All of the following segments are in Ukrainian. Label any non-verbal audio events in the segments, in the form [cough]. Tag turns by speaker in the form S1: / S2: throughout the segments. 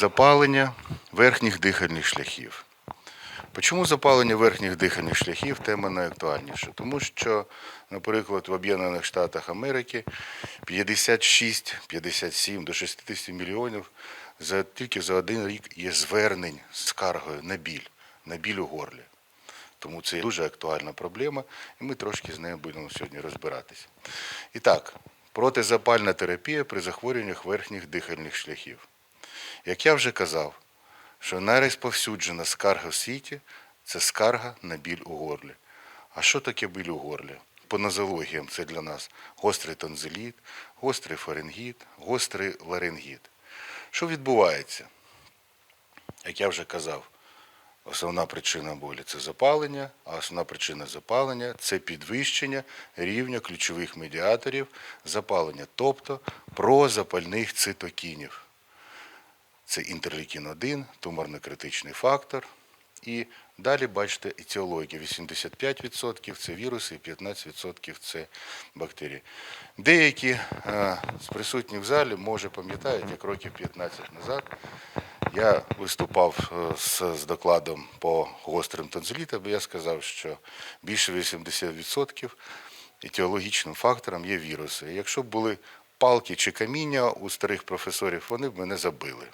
S1: Запалення верхніх дихальних шляхів. Чому запалення верхніх дихальних шляхів тема найактуальніша? Тому що, наприклад, в Об'єднаних Штатах Америки 56, 57 до 60 мільйонів за, тільки за один рік є звернень з скаргою на біль, на біль у горлі. Тому це дуже актуальна проблема, і ми трошки з нею будемо сьогодні розбиратися. І так, протизапальна терапія при захворюваннях верхніх дихальних шляхів. Як я вже казав, що найрозповсюджена скарга в світі це скарга на біль у горлі. А що таке біль у горлі? По нозологіям це для нас гострий тонзиліт, гострий фарингіт, гострий ларингіт. Що відбувається? Як я вже казав, основна причина болі це запалення, а основна причина запалення це підвищення рівня ключових медіаторів запалення, тобто прозапальних цитокінів. Це інтерлікін 1, туморно-критичний фактор. І далі бачите етіологія. 85% це віруси, і 15% це бактерії. Деякі е, з присутніх в залі, може, пам'ятають, як років 15 назад я виступав е, з, з докладом по гострим тонзилітам, і я сказав, що більше 80% етіологічним фактором є віруси. Якщо б були палки чи каміння у старих професорів, вони б мене забили.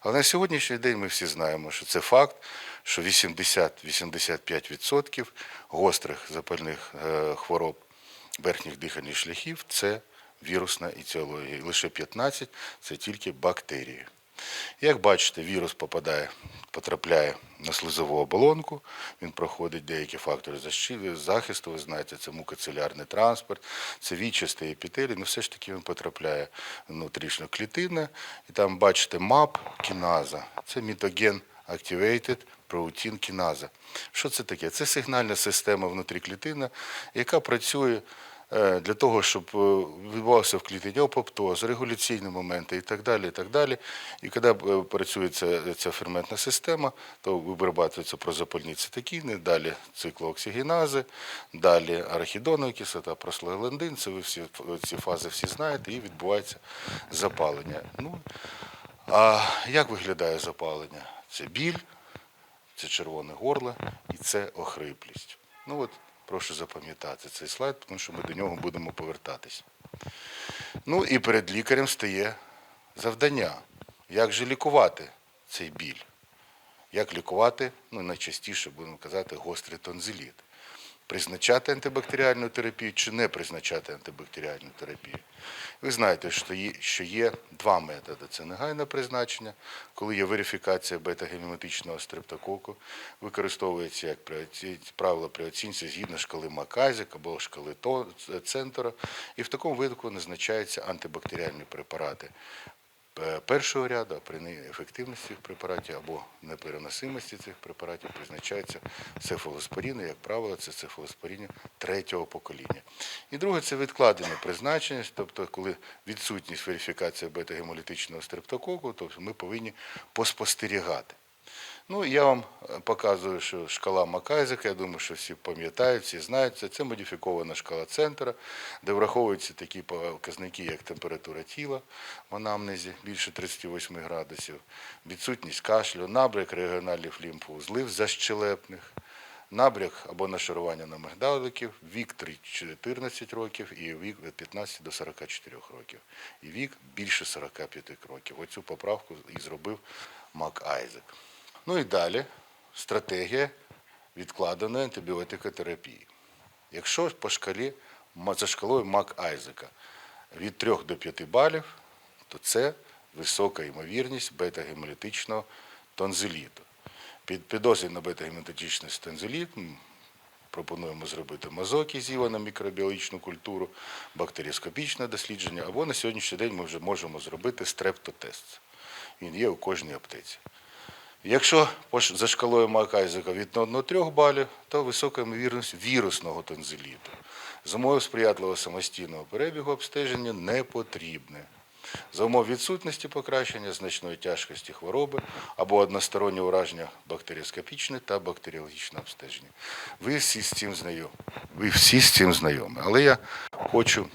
S1: Але на сьогоднішній день ми всі знаємо, що це факт, що 80-85% гострих запальних е, хвороб верхніх дихальних шляхів це вірусна етіологія. І лише 15% це тільки бактерії. Як бачите, вірус попадає, потрапляє на слизову оболонку, він проходить деякі фактори захисту, ви знаєте, це мукоцелярний транспорт, це вічастий епітелій, ну все ж таки він потрапляє внутрішньо клітина, і там бачите МАП кіназа, це мітоген Activated Protein кіназа. Що це таке? Це сигнальна система внутрі клітини, яка працює для того, щоб е, відбувався в клітині апоптоз, регуляційні моменти і так далі. І так далі. І коли е, працює ця, ферментна система, то вирабатуються прозапальні цитокіни, далі циклооксигенази, далі арахідонова кислота, прослогландин, це ви всі ці фази всі знаєте, і відбувається запалення. Ну, а як виглядає запалення? Це біль, це червоне горло і це охриплість. Ну от, прошу запам'ятати цей слайд, тому що ми до нього будемо повертатись. Ну і перед лікарем стає завдання, як же лікувати цей біль. Як лікувати, ну найчастіше будемо казати, гострий тонзиліт. Призначати антибактеріальну терапію чи не призначати антибактеріальну терапію. Ви знаєте, що є, що є два методи. Це негайне призначення, коли є верифікація бета-гематичного стрептококу, використовується як правило при оцінці згідно шкали Маказік або шкали Центра. І в такому випадку назначаються антибактеріальні препарати першого ряду, а при неефективності цих препаратів або непереносимості цих препаратів призначаються цефалоспоріни, як правило, це цефалоспоріни третього покоління. І друге це відкладене призначення, тобто коли відсутність верифікації бета-гемолітичного стрептококу, тобто ми повинні поспостерігати. Ну, я вам е, показую, що шкала Макайзека, я думаю, що всі пам'ятають, всі знають, це, модифікована шкала центра, де враховуються такі показники, як температура тіла в анамнезі більше 38 градусів, відсутність кашлю, набряк регіональних лімфоузлів защелепних, набряк або нашарування на мигдаликів, вік 14 років і вік від 15 до 44 років. І вік більше 45 років. Оцю поправку і зробив Мак Айзек. Ну і далі стратегія відкладеної антибіотикотерапії. Якщо по шкалі за шкалою Мак Айзека від 3 до 5 балів, то це висока ймовірність бета-гемолітичного тонзиліту. Під підозрі на бета-гемолітичний тонзиліт пропонуємо зробити мазокізіва на мікробіологічну культуру, бактеріоскопічне дослідження, або на сьогоднішній день ми вже можемо зробити стрептотест. Він є у кожній аптеці. Якщо за шкалою Макайзека від 1 до 3 балів, то висока ймовірність вірусного тонзиліту. За умови сприятливого самостійного перебігу обстеження не потрібне. За умов відсутності покращення значної тяжкості хвороби або одностороннє ураження бактеріоскопічне та бактеріологічне обстеження. Ви всі з цим знайомі. Ви всі з цим знайомі. Але я хочу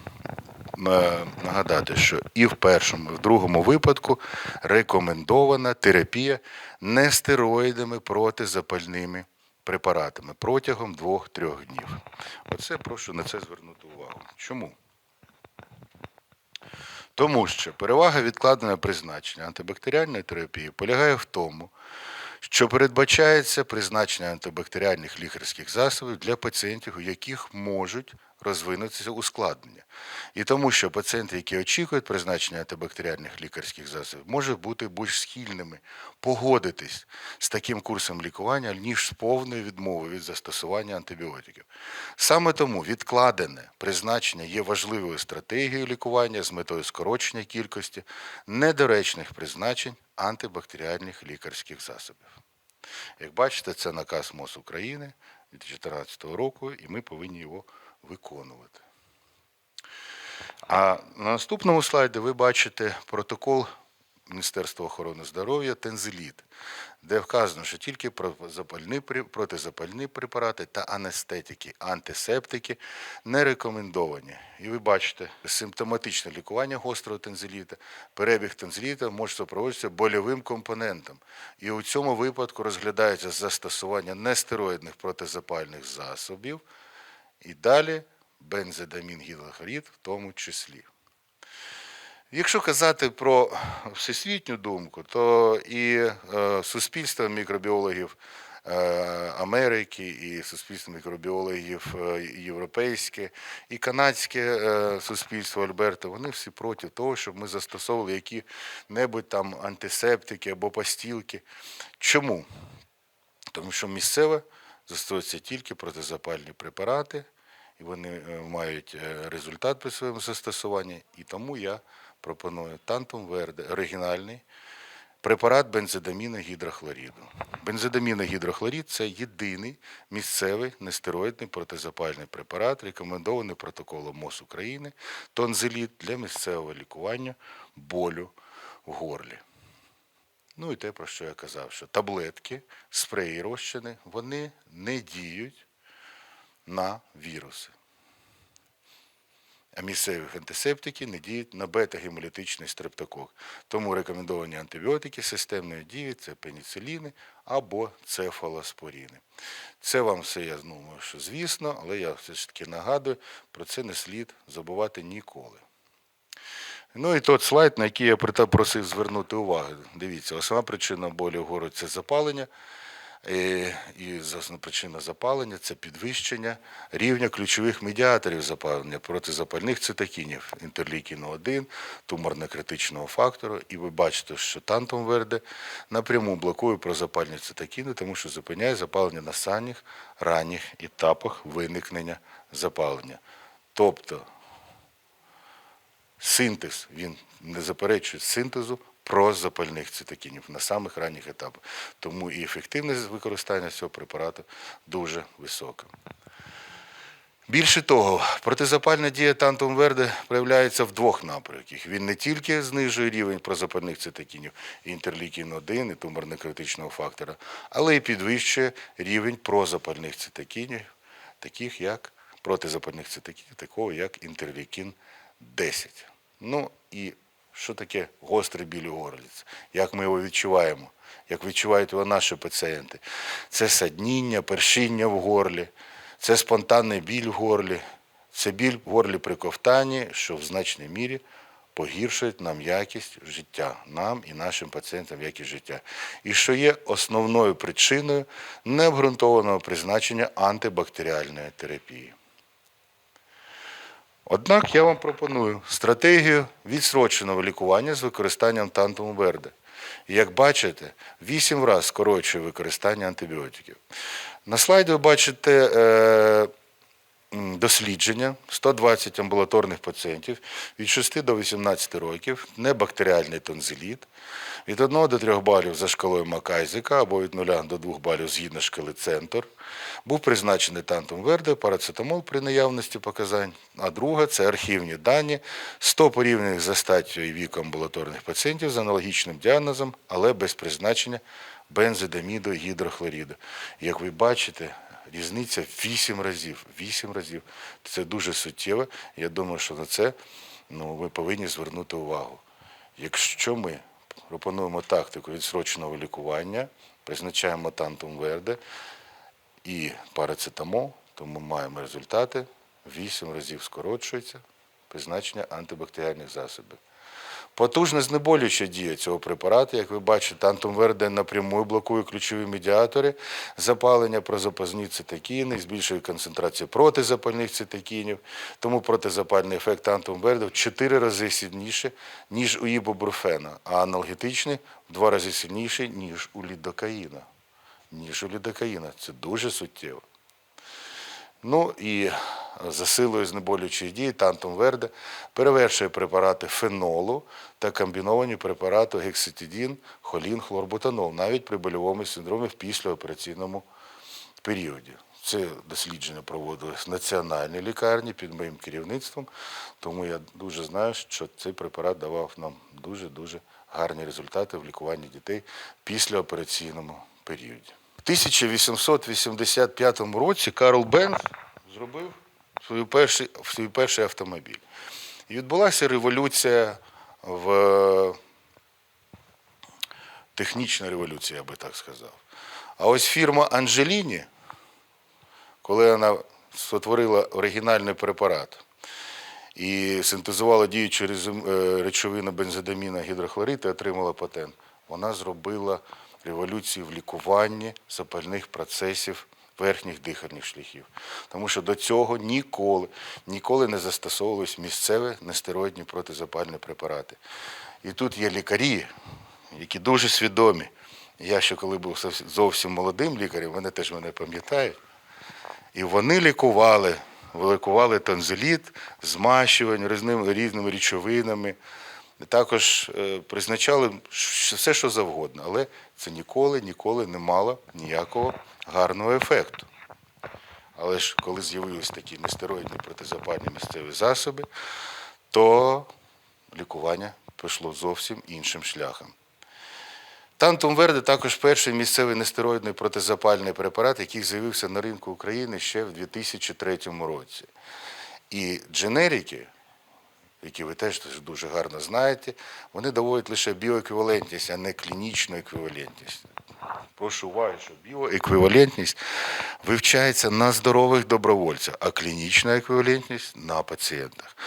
S1: нагадати, що і в першому, і в другому випадку рекомендована терапія нестероїдами протизапальними препаратами протягом 2-3 днів. Оце прошу на це звернути увагу. Чому? Тому що перевага відкладеного призначення антибактеріальної терапії полягає в тому, що передбачається призначення антибактеріальних лікарських засобів для пацієнтів, у яких можуть розвинутися ускладнення. І тому, що пацієнти, які очікують призначення антибактеріальних лікарських засобів, можуть бути більш схильними погодитись з таким курсом лікування, ніж з повною відмовою від застосування антибіотиків. Саме тому відкладене призначення є важливою стратегією лікування з метою скорочення кількості недоречних призначень антибактеріальних лікарських засобів. Як бачите, це наказ МОЗ України 2014 року, і ми повинні його виконувати. А на наступному слайді ви бачите протокол Міністерства охорони здоров'я Тензиліт, де вказано, що тільки протизапальні, препарати та анестетики, антисептики не рекомендовані. І ви бачите, симптоматичне лікування гострого тензиліта, перебіг тензиліта може супроводжуватися больовим компонентом. І у цьому випадку розглядається застосування нестероїдних протизапальних засобів і далі бензодамін гідрохлорид в тому числі. Якщо казати про всесвітню думку, то і е, суспільство мікробіологів е, Америки, і суспільство мікробіологів е, європейське, і канадське суспільство Альберта, вони всі проти того, щоб ми застосовували які-небудь там антисептики або постілки. Чому? Тому що місцеве застосовуються тільки протизапальні препарати, і вони е, мають е, результат при своєму застосуванні. І тому я пропоную Тантум Верде, оригінальний препарат бензодаміна гідрохлоріду. Бензодаміна гідрохлорід це єдиний місцевий нестероїдний протизапальний препарат, рекомендований протоколом МОЗ України тонзиліт для місцевого лікування болю в горлі. Ну і те, про що я казав, що таблетки, спреї розчини, вони не діють на віруси. А місцеві антисептики не діють на бета-гемолітичний стрептокок. Тому рекомендовані антибіотики системної дії це пеніциліни або цефалоспоріни. Це вам все, я думаю, що звісно, але я все ж таки нагадую, про це не слід забувати ніколи. Ну і тот слайд, на який я просив звернути увагу. Дивіться, основна причина болю в гору це запалення. Е, І основна причина запалення це підвищення рівня ключових медіаторів запалення протизапальних цитокінів, інтерлікіну 1, туморно-критичного фактору. І ви бачите, що тантом верде напряму блокує прозапальні цитокіни, тому що зупиняє запалення на самих ранніх етапах виникнення запалення. Тобто синтез, він не заперечує синтезу прозапальних цитокінів на самих ранніх етапах. Тому і ефективність використання цього препарату дуже висока. Більше того, протизапальна дія тантум верде проявляється в двох напрямках. Він не тільки знижує рівень прозапальних цитокінів, інтерлікін 1 і туморно-критичного фактора, але й підвищує рівень прозапальних цитокінів, таких як протизапальних цитокінів, такого як інтерлікін 10. Ну і що таке гострий біль у горлі? Як ми його відчуваємо? Як відчувають його наші пацієнти? Це садніння, першіння в горлі, це спонтанний біль в горлі, це біль в горлі при ковтанні, що в значній мірі погіршує нам якість життя, нам і нашим пацієнтам якість життя. І що є основною причиною необґрунтованого призначення антибактеріальної терапії. Однак я вам пропоную стратегію відсроченого лікування з використанням тантуму верде. Як бачите, 8 разів скорочує використання антибіотиків. На слайді ви бачите е, дослідження 120 амбулаторних пацієнтів від 6 до 18 років, небактеріальний тонзиліт, від 1 до 3 балів за шкалою Макайзика або від 0 до 2 балів згідно шкали Центр. Був призначений тантум верде, парацетамол при наявності показань. А друга це архівні дані 100 порівняних за статтю і віком амбулаторних пацієнтів з аналогічним діагнозом, але без призначення бензодаміду і гідрохлоріду. Як ви бачите, різниця 8 разів. 8 разів. Це дуже суттєво. Я думаю, що на це ну, ви повинні звернути увагу. Якщо ми пропонуємо тактику відсроченого лікування, призначаємо тантум верде і парацетамол, то ми маємо результати в 8 разів скорочується призначення антибактеріальних засобів. Потужна знеболююча дія цього препарату, як ви бачите, тантум верде напряму блокує ключові медіатори запалення, прозапазні цитокіни, збільшує концентрацію протизапальних цитокінів. Тому протизапальний ефект тантумверден в 4 рази сильніше, ніж у ібупрофена, а аналгетичний в 2 рази сильніший, ніж у лідокаїна. Ніж у лідокаїна. Це дуже суттєво. Ну і за силою знеболюючої дії тантум верде перевершує препарати фенолу та комбіновані препарати гекситидін, холін, хлорбутанол, навіть при больовому синдромі в післяопераційному періоді. Це дослідження проводилось в національній лікарні під моїм керівництвом, тому я дуже знаю, що цей препарат давав нам дуже-дуже гарні результати в лікуванні дітей післяопераційному періоді. В 1885 році Карл Бенц зробив свій перший, свій перший автомобіль. І відбулася революція в технічна революція, я би так сказав. А ось фірма Анджеліні, коли вона створила оригінальний препарат і синтезувала резум- е, речовину бензодаміна гідрохлорид і отримала патент, вона зробила революцію в лікуванні запальних процесів верхніх дихальних шляхів. Тому що до цього ніколи, ніколи не застосовувались місцеві нестероїдні протизапальні препарати. І тут є лікарі, які дуже свідомі. Я ще коли був зовсім- молодим лікарем, вони теж мене пам'ятають. І вони лікували, лікували тонзиліт, змащувань різними, різними речовинами. Також е, призначали все, що завгодно, але це ніколи, ніколи не мало ніякого гарного ефекту. Але ж коли з'явились такі нестероїдні протизапальні місцеві засоби, то лікування пішло зовсім іншим шляхом. Тантум Верде також перший місцевий нестероїдний протизапальний препарат, який з'явився на ринку України ще в 2003 році. І дженерики, які ви теж дуже гарно знаєте, вони доводять лише біоеквівалентність, а не клінічну еквівалентність. Прошу уваги, що біоеквівалентність вивчається на здорових добровольцях, а клінічна еквівалентність на пацієнтах.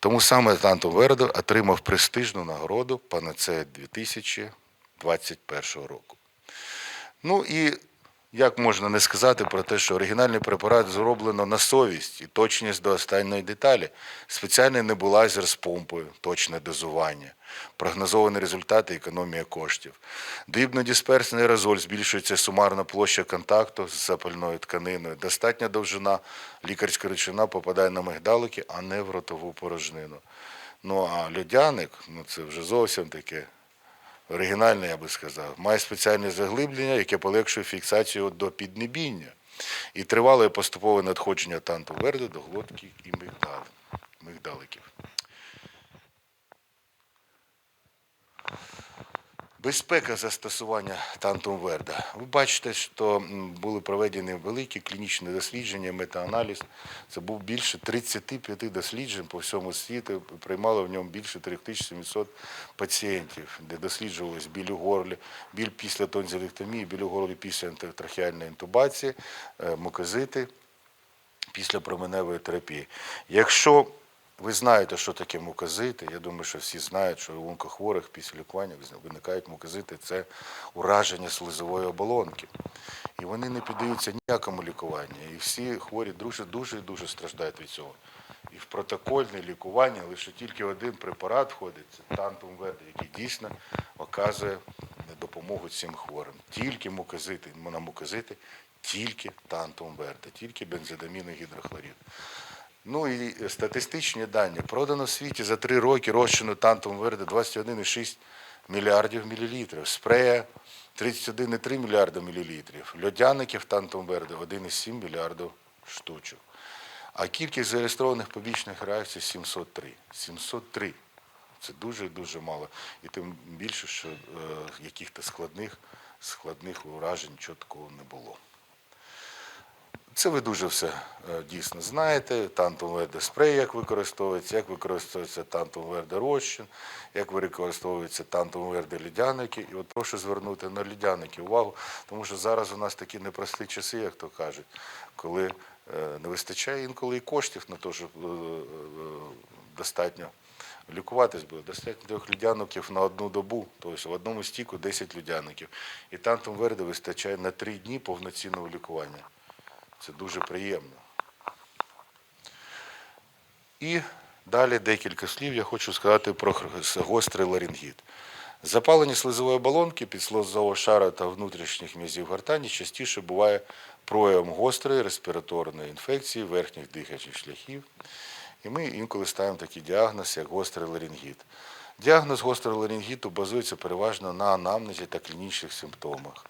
S1: Тому саме Тантум Верде отримав престижну нагороду Панацея 2021 року. Ну і як можна не сказати про те, що оригінальний препарат зроблено на совість і точність до останньої деталі. Спеціальний небулайзер з помпою, точне дозування, прогнозовані результати економія коштів. Дрібнодисперсний аерозоль збільшується сумарна площа контакту з запальною тканиною. Достатня довжина лікарська речовина попадає на мигдалики, а не в ротову порожнину. Ну а льодяник, ну це вже зовсім таке оригінальне, я би сказав, має спеціальне заглиблення, яке полегшує фіксацію до піднебіння і тривале поступове надходження танту верди до глотки і мигдал, мигдаликів. Безпека застосування тантум верда. Ви бачите, що були проведені великі клінічні дослідження, метааналіз. Це був більше 35 досліджень по всьому світу. Приймало в ньому більше 3700 пацієнтів, де досліджувалось біль у горлі, біль після тонзилектомії, біль у горлі після трахеальної інтубації, е, мукозити після променевої терапії. Якщо ви знаєте, що таке мукозити, я думаю, що всі знають, що у онкохворих після лікування виникають мукозити, це ураження слизової оболонки. І вони не піддаються ніякому лікуванню. І всі хворі дуже дуже і дуже страждають від цього. І в протокольне лікування лише тільки один препарат входить, це тантум верде, який дійсно оказує допомогу цим хворим. Тільки мукозити, на мукозити, тільки тантум верде, тільки бензодамін і гідрохлорид. Ну і статистичні дані. Продано в світі за три роки розчину тантум верде 21,6 мільярдів мілілітрів. Спрея 31,3 мільярда мілілітрів. Льодяників тантум верде 1,7 мільярдів штучок. А кількість зареєстрованих побічних реакцій 703. 703. Це дуже-дуже мало. І тим більше, що е, яких-то складних, складних уражень такого не було. Це ви дуже все е, дійсно знаєте. Тантум верде спрей, як використовується, як використовується тантум верде розчин, як використовується тантум верде лідяники. І от прошу звернути на лідяники увагу, тому що зараз у нас такі непрості часи, як то кажуть, коли е, не вистачає інколи і коштів на те, щоб е, достатньо лікуватись буде. Достатньо трьох людяників на одну добу, тобто в одному стіку 10 людяників. І тантум верде вистачає на 3 дні повноцінного лікування. Це дуже приємно. І далі декілька слів я хочу сказати про гострий ларингіт. Запалення слизової оболонки, підслизового шара та внутрішніх м'язів гортані частіше буває проявом гострої респіраторної інфекції верхніх дихаючих шляхів. І ми інколи ставимо такий діагноз, як гострий ларингіт. Діагноз гострого ларингіту базується переважно на анамнезі та клінічних симптомах.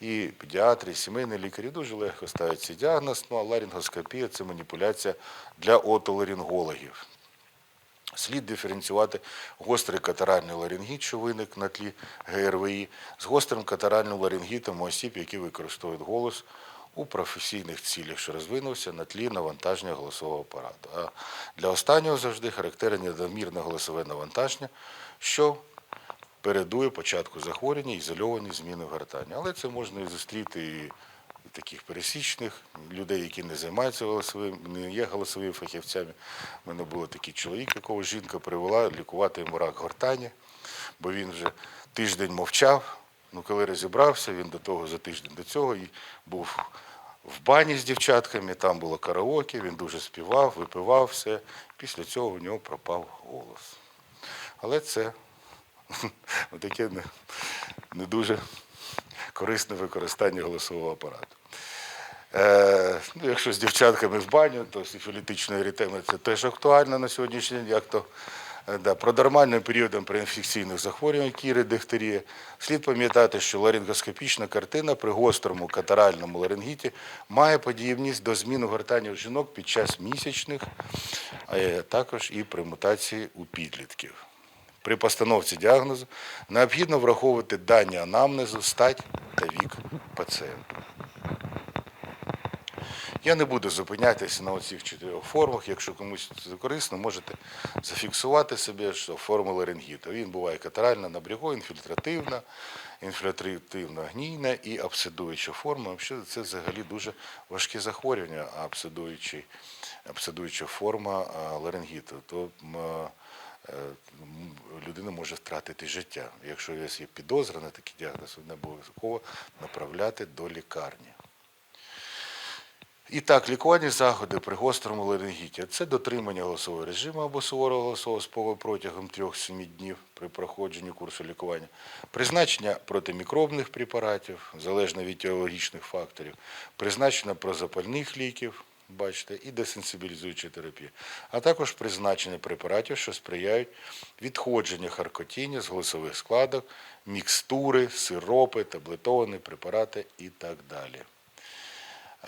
S1: І педіатри, і сімейні лікарі дуже легко ставлять цей діагноз, ну а ларингоскопія це маніпуляція для отоларингологів. Слід диференціювати гострий катаральний ларингіт, що виник на тлі ГРВІ, з гострим катаральним ларингітом у осіб, які використовують голос у професійних цілях, що розвинувся на тлі навантаження голосового апарату. А для останнього завжди характерне надмірне голосове навантаження, що передує початку захворювання, ізольовані зміни в гортані. Але це можна і зустріти і таких пересічних людей, які не займаються голосовим, не є голосовими фахівцями. У мене був такий чоловік, якого жінка привела лікувати йому рак гортані, бо він вже тиждень мовчав. Ну, коли розібрався, він до того за тиждень до цього і був в бані з дівчатками, там було караоке, він дуже співав, випивав все. Після цього у нього пропав голос. Але це [laughs] таке не, не дуже корисне використання голосового апарату. Е, ну, якщо з дівчатками в баню, то сифілітичної ерітеми це теж актуально на сьогоднішній день. Як то е, да, продормальним періодом при інфекційних захворювань кіри, дифтерії, слід пам'ятати, що ларингоскопічна картина при гострому катаральному ларингіті має подібність до змін у гортані у жінок під час місячних, а також і при мутації у підлітків. При постановці діагнозу необхідно враховувати дані анамнезу, стать та вік пацієнта. Я не буду зупинятися на оцих чотирьох формах. Якщо комусь це корисно, можете зафіксувати собі, що форма ларингіту. Він буває катаральна, набряго, інфільтративна, інфільтративна гнійна і абсидуюча форма. Це взагалі дуже важке захворювання, а абсидуюча форма ларингіту. То людина може втратити життя. Якщо є підозра на такий діагноз, не обов'язково направляти до лікарні. І так, лікувальні заходи при гострому ларингіті – це дотримання голосового режиму або суворого голосового спогу протягом 3-7 днів при проходженні курсу лікування, призначення протимікробних препаратів, залежно від теологічних факторів, призначення прозапальних ліків, бачите, і десенсибілізуюча терапія, а також призначення препаратів, що сприяють відходженню харкотіння з голосових складок, мікстури, сиропи, таблетовані препарати і так далі.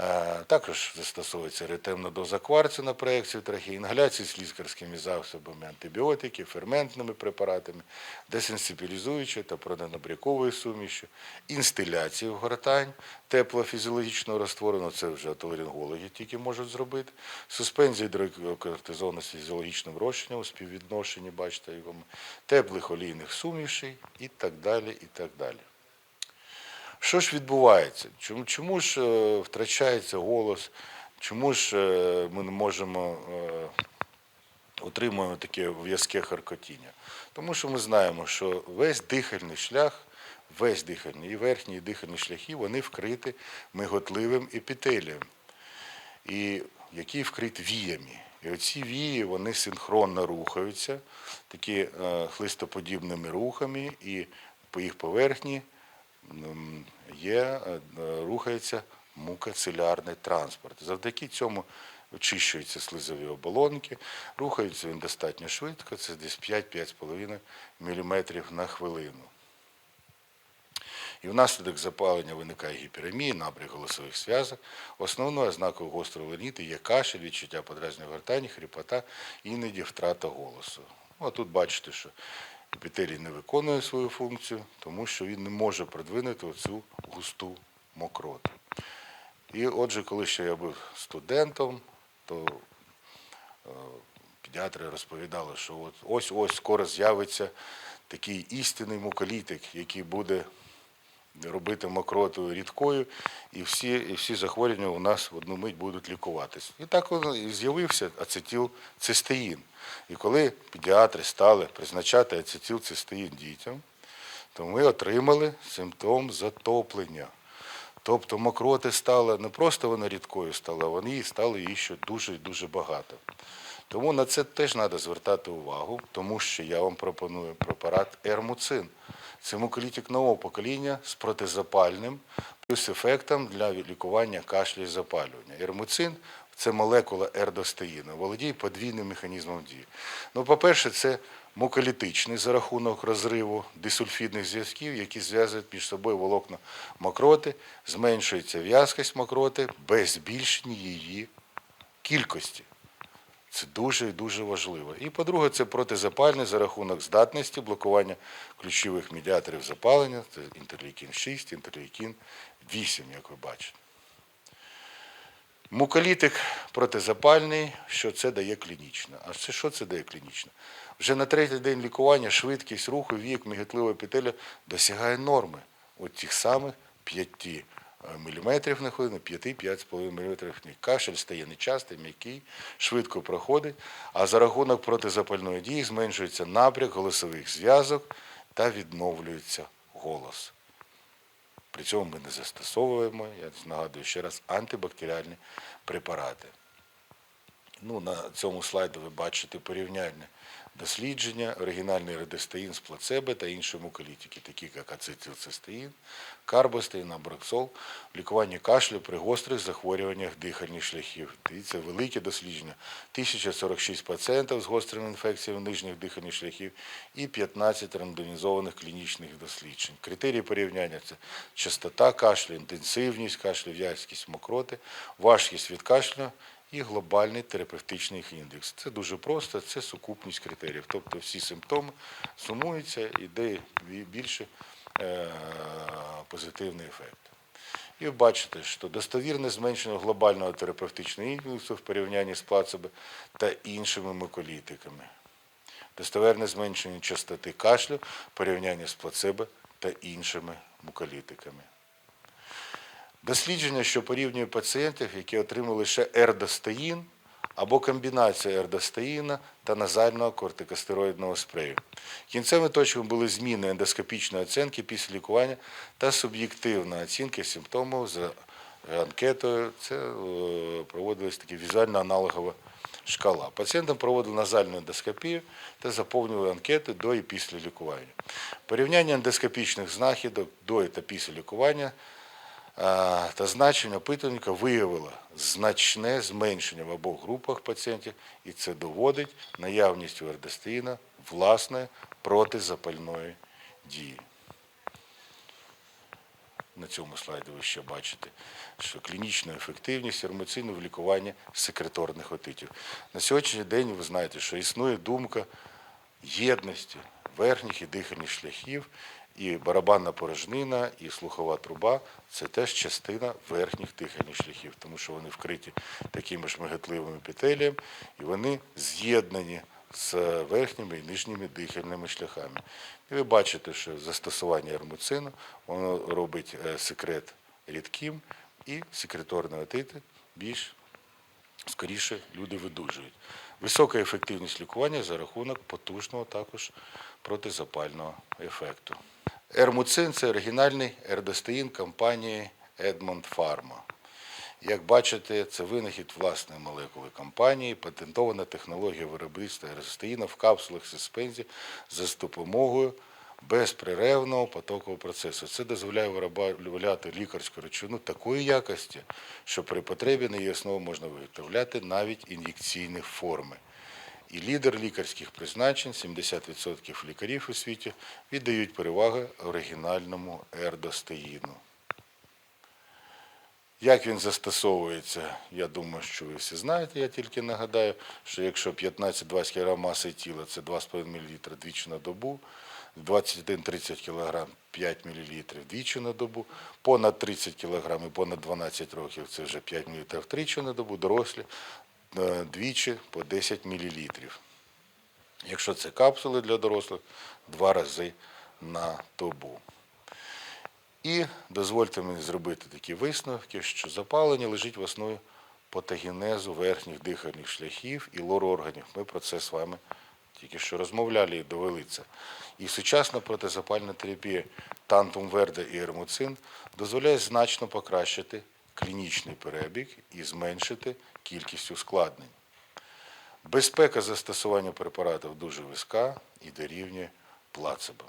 S1: Е, Також застосовується ретемна доза кварцу на проекцію трахеї, інгаляції з лікарськими засобами, антибіотики, ферментними препаратами, десенсибілізуючою та протинабряковою сумішю, інстиляції в гортань теплофізіологічного розтвору, ну це вже отоларингологи тільки можуть зробити, суспензія гідрокортизону з фізіологічним розчином у співвідношенні, бачите, його, теплих олійних сумішей і так далі, і так далі. Що ж відбувається? Чому, чому ж е, втрачається голос? Чому ж е, ми не можемо е, отримуємо таке в'язке харкотіння? Тому що ми знаємо, що весь дихальний шлях, весь дихальний і верхній і дихальні шляхи, вони вкриті миготливим епітелієм, і який вкрит віями. І оці вії вони синхронно рухаються, такі хлистоподібними рухами, і по їх поверхні є, е, рухається мукоцилярний транспорт. Завдяки цьому очищуються слизові оболонки, рухається він достатньо швидко, це десь 5-5,5 мм на хвилину. І внаслідок запалення виникає гіперемія, набряк голосових зв'язок. Основною ознакою гострої ларингіту є кашель, відчуття подразнення гортані, хрипота, іноді втрата голосу. Ну, а тут бачите, що епітелій не виконує свою функцію, тому що він не може придвинути оцю густу мокроту. І отже, коли ще я був студентом, то е, педіатри розповідали, що от ось ось скоро з'явиться такий істинний муколітик, який буде робити мокроту рідкою, і всі, і всі захворювання у нас в одну мить будуть лікуватись. І так і з'явився ацетилцистеїн. І коли педіатри стали призначати ацетилцистеїн дітям, то ми отримали симптом затоплення. Тобто мокроти стало не просто вона рідкою стала, вони її стало її ще дуже і дуже багато. Тому на це теж треба звертати увагу, тому що я вам пропоную препарат ермуцин. Це муколітик нового покоління з протизапальним плюс ефектом для лікування кашлю і запалювання. Ермуцин це молекула ердостеїну, володіє подвійним механізмом дії. Ну, по-перше, це муколітичний за рахунок розриву дисульфідних зв'язків, які зв'язують між собою волокна мокроти, зменшується в'язкість мокроти без збільшення її кількості. Це дуже і дуже важливо. І по-друге, це протизапальне за рахунок здатності блокування ключових медіаторів запалення, це інтерлейкін 6, інтерлейкін 8, як ви бачите. Муколітик протизапальний, що це дає клінічно. А це що це дає клінічно? Вже на третій день лікування швидкість руху вік міготливої петелі досягає норми от тих самих 5 міліметрів на хвилину, 5-5,5 мм. Кашель стає нечастий, м'який, швидко проходить, а за рахунок протизапальної дії зменшується напряг голосових зв'язок та відновлюється голос. При цьому ми не застосовуємо, я нагадую ще раз, антибактеріальні препарати. Ну, на цьому слайді ви бачите порівняльне дослідження, оригінальний редистеїн з плацебо та інші муколітики, такі як ацетилцистеїн, карбостеїн, абраксол, в лікуванні кашлю при гострих захворюваннях дихальних шляхів. Дивіться, велике дослідження. 1046 пацієнтів з гострими інфекціями нижніх дихальних шляхів і 15 рандомізованих клінічних досліджень. Критерії порівняння це частота кашлю, інтенсивність кашлю, в'язкість мокроти, важкість від кашлю і глобальний терапевтичний індекс. Це дуже просто, це сукупність критеріїв. Тобто всі симптоми сумуються і де більше е, позитивний ефект. І ви бачите, що достовірне зменшення глобального терапевтичного індексу в порівнянні з плацебо та іншими миколітиками. Достовірне зменшення частоти кашлю в порівнянні з плацебо та іншими муколітиками. Дослідження, що порівнює пацієнтів, які отримали лише ердостеїн або комбінацію ердостеїна та назального кортикостероїдного спрею. Кінцевими точками були зміни ендоскопічної оцінки після лікування та суб'єктивна оцінка симптомів за анкетою. Це е, проводилась така візуально-аналогова шкала. Пацієнтам проводили назальну ендоскопію та заповнювали анкети до і після лікування. Порівняння ендоскопічних знахідок до та після лікування та значення опитувальника виявило значне зменшення в обох групах пацієнтів, і це доводить наявність у ердостеїна власної протизапальної дії. На цьому слайді ви ще бачите, що клінічна ефективність ермоцину в лікуванні секреторних отитів. На сьогоднішній день ви знаєте, що існує думка єдності верхніх і дихальних шляхів, і барабанна порожнина, і слухова труба це теж частина верхніх дихальних шляхів, тому що вони вкриті такими ж миготливими епітелієм, і вони з'єднані з верхніми і нижніми дихальними шляхами. І ви бачите, що застосування ермуцину воно робить е, секрет рідким і секреторні отити більш скоріше люди видужують. Висока ефективність лікування за рахунок потужного також протизапального ефекту. Ермуцин це оригінальний ердостеїн компанії Edmond Pharma. Як бачите, це винахід власної молекули компанії, патентована технологія виробництва ердостеїна в капсулах суспензії за допомогою безперервного потокового процесу. Це дозволяє виробляти лікарську речовину такої якості, що при потребі на її основу можна виготовляти навіть ін'єкційні форми. І лідер лікарських призначень, 70% лікарів у світі, віддають перевагу оригінальному ердостеїну. Як він застосовується, я думаю, що ви всі знаєте. Я тільки нагадаю, що якщо 15-20 кг маси тіла це 2,5 мл двічі на добу, 21-30 кг 5 мл двічі на добу, понад 30 кг і понад 12 років це вже 5 мл тричі на добу, дорослі двічі по 10 мл. Якщо це капсули для дорослих, два рази на добу. І дозвольте мені зробити такі висновки, що запалення лежить в основі патогенезу верхніх дихальних шляхів і лор-органів. Ми про це з вами тільки що розмовляли і довели це. І сучасна протизапальна терапія тантум верде і ермуцин дозволяє значно покращити клінічний перебіг і зменшити кількість ускладнень. Безпека застосування препаратів дуже висока і дорівнює плацебо.